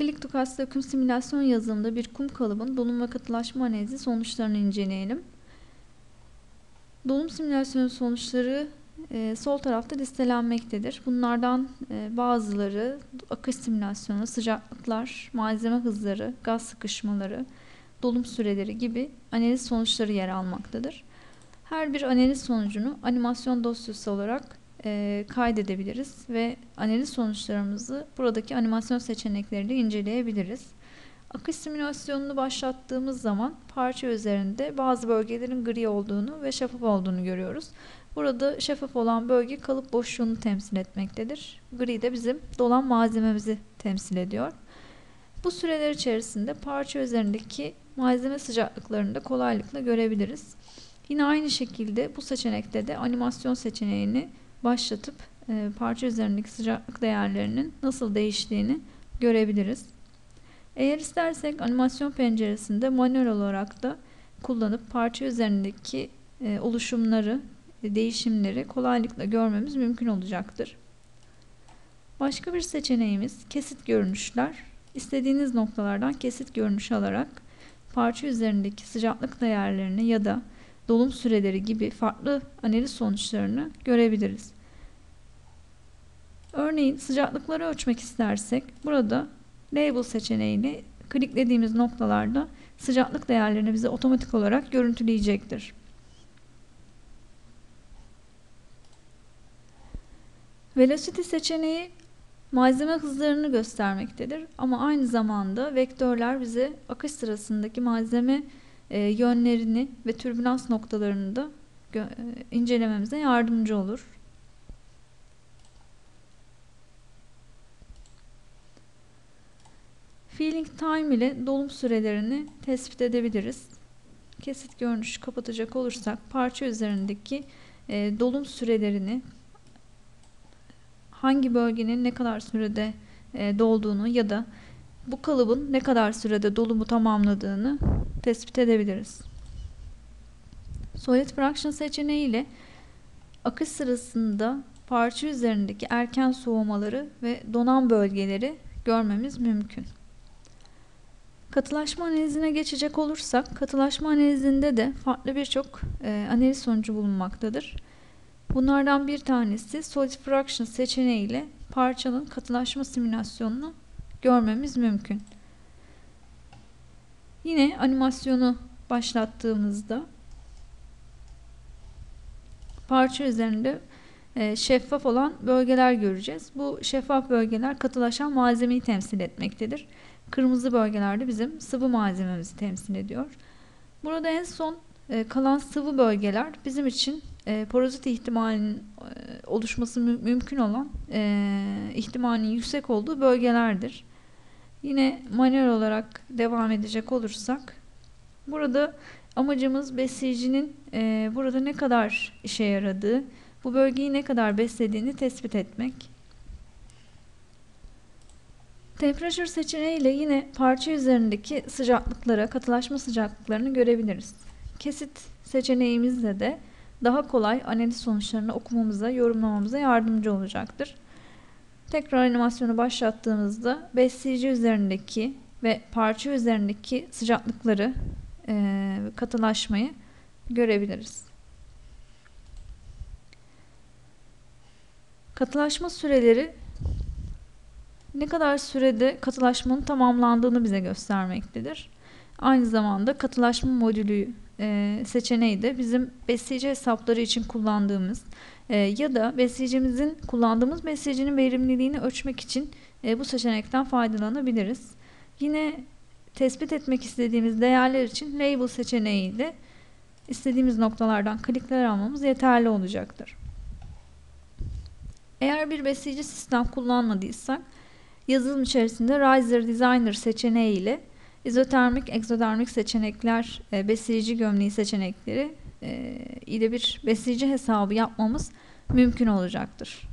Kliktokas döküm simülasyon yazılımında bir kum kalıbın dolum ve katılaşma analizi sonuçlarını inceleyelim. Dolum simülasyonu sonuçları e, sol tarafta listelenmektedir. Bunlardan e, bazıları akış simülasyonu, sıcaklıklar, malzeme hızları, gaz sıkışmaları, dolum süreleri gibi analiz sonuçları yer almaktadır. Her bir analiz sonucunu animasyon dosyası olarak e, kaydedebiliriz ve analiz sonuçlarımızı buradaki animasyon seçenekleriyle inceleyebiliriz. Akış simülasyonunu başlattığımız zaman parça üzerinde bazı bölgelerin gri olduğunu ve şeffaf olduğunu görüyoruz. Burada şeffaf olan bölge kalıp boşluğunu temsil etmektedir. Gri de bizim dolan malzememizi temsil ediyor. Bu süreler içerisinde parça üzerindeki malzeme sıcaklıklarını da kolaylıkla görebiliriz. Yine aynı şekilde bu seçenekte de animasyon seçeneğini başlatıp e, parça üzerindeki sıcaklık değerlerinin nasıl değiştiğini görebiliriz. Eğer istersek animasyon penceresinde manuel olarak da kullanıp parça üzerindeki e, oluşumları, e, değişimleri kolaylıkla görmemiz mümkün olacaktır. Başka bir seçeneğimiz kesit görünüşler. İstediğiniz noktalardan kesit görünüş alarak parça üzerindeki sıcaklık değerlerini ya da dolum süreleri gibi farklı analiz sonuçlarını görebiliriz. Örneğin sıcaklıkları ölçmek istersek burada Label seçeneğini kliklediğimiz noktalarda sıcaklık değerlerini bize otomatik olarak görüntüleyecektir. Velocity seçeneği malzeme hızlarını göstermektedir ama aynı zamanda vektörler bize akış sırasındaki malzeme e, yönlerini ve türbülans noktalarını da e, incelememize yardımcı olur. Feeling time ile dolum sürelerini tespit edebiliriz. Kesit görünüş kapatacak olursak parça üzerindeki e, dolum sürelerini hangi bölgenin ne kadar sürede e, dolduğunu ya da bu kalıbın ne kadar sürede dolumu tamamladığını tespit edebiliriz. Solid Fraction seçeneği ile akış sırasında parça üzerindeki erken soğumaları ve donan bölgeleri görmemiz mümkün. Katılaşma analizine geçecek olursak, katılaşma analizinde de farklı birçok e, analiz sonucu bulunmaktadır. Bunlardan bir tanesi Solid Fraction seçeneği ile parçanın katılaşma simülasyonunu görmemiz mümkün. Yine animasyonu başlattığımızda parça üzerinde e, şeffaf olan bölgeler göreceğiz. Bu şeffaf bölgeler katılaşan malzemeyi temsil etmektedir. Kırmızı bölgelerde bizim sıvı malzememizi temsil ediyor. Burada en son e, kalan sıvı bölgeler bizim için e, porozite ihtimalinin oluşması mü mümkün olan ihtimalinin yüksek olduğu bölgelerdir. Yine manuel olarak devam edecek olursak burada amacımız besleyicinin e, burada ne kadar işe yaradığı, bu bölgeyi ne kadar beslediğini tespit etmek. Temperature seçeneğiyle yine parça üzerindeki sıcaklıklara, katılaşma sıcaklıklarını görebiliriz. Kesit seçeneğimizle de daha kolay analiz sonuçlarını okumamıza, yorumlamamıza yardımcı olacaktır. Tekrar animasyonu başlattığımızda besleyici üzerindeki ve parça üzerindeki sıcaklıkları, e, katılaşmayı görebiliriz. Katılaşma süreleri ne kadar sürede katılaşmanın tamamlandığını bize göstermektedir. Aynı zamanda katılaşma modülü e, seçeneği de bizim besleyici hesapları için kullandığımız e, ya da besleyicimizin kullandığımız besleyicinin verimliliğini ölçmek için e, bu seçenekten faydalanabiliriz. Yine tespit etmek istediğimiz değerler için label seçeneğiyle istediğimiz noktalardan klikler almamız yeterli olacaktır. Eğer bir besleyici sistem kullanmadıysak yazılım içerisinde Riser Designer seçeneği ile izotermik, egzotermik seçenekler, e, besleyici gömleği seçenekleri e, ile bir besleyici hesabı yapmamız mümkün olacaktır.